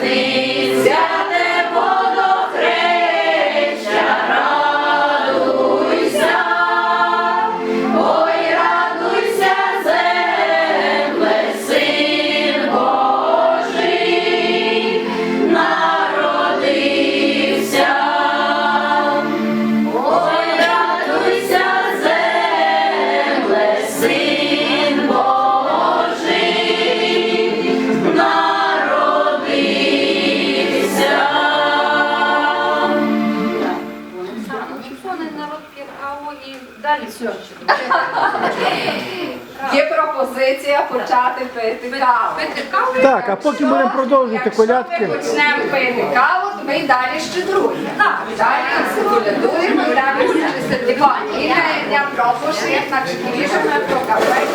see. закони на РКО і далі все. Є пропозиція почати пити каву. Пити каву. Так, а поки будемо продовжувати колядки. Ми почнемо пити каву, то ми й далі щедруємо. Так, далі колядуємо, далі сертифікані. І я пропушив, на чоловіжу, на про кафе.